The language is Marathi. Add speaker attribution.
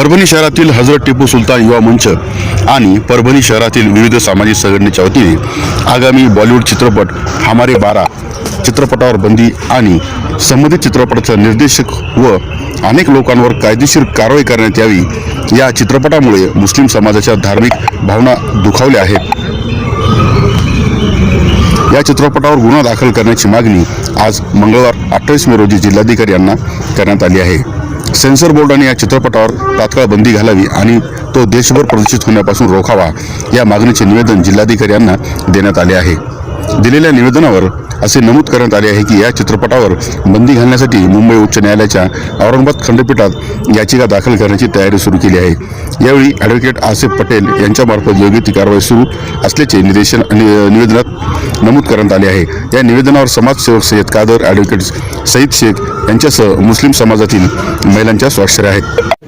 Speaker 1: परभणी शहरातील हजरत टिपू सुलतान युवा मंच आणि परभणी शहरातील विविध सामाजिक संघटनेच्या वतीने आगामी बॉलिवूड चित्रपट हमारे बारा चित्रपटावर बंदी आणि संबंधित चित्रपटाचा निर्देशक व अनेक लोकांवर कायदेशीर कारवाई करण्यात यावी या चित्रपटामुळे मुस्लिम समाजाच्या धार्मिक भावना दुखावल्या आहेत. या चित्रपटावर गुन्हा दाखल करण्याची मागणी आज मंगळवार अठ्ठावीस मे रोजी जिल्हाधिकारी यांना करण्यात आली आहे. सेन्सर बोर्डाने या चित्रपटावर तात्काळ बंदी घालावी आणि तो देशभर प्रदर्शित होण्यापासून रोखावा या मागणीचे निवेदन जिल्हाधिकारी यांना देण्यात आले आहे. दिलेल्या निवेदनावर असे नमूद करण्यात आले आहे की या चित्रपटावर बंदी घालण्यासाठी मुंबई उच्च न्यायालयाच्या औरंगाबाद खंडपीठात याचिका दाखल करण्याची तयारी सुरू केली आहे. यावेळी ॲडव्होकेट आसिफ पटेल यांच्यामार्फत योग्य ती कारवाई सुरू असल्याचे निदेशन नि- निवेदनात नमूद करण्यात आले आहे. या निवेदनावर समाजसेवक सय्यद कादर ॲडव्होकेट सईद शेख यांच्यासह मुस्लिम समाजातील महिलांच्या स्वाक्षऱ्या आहेत.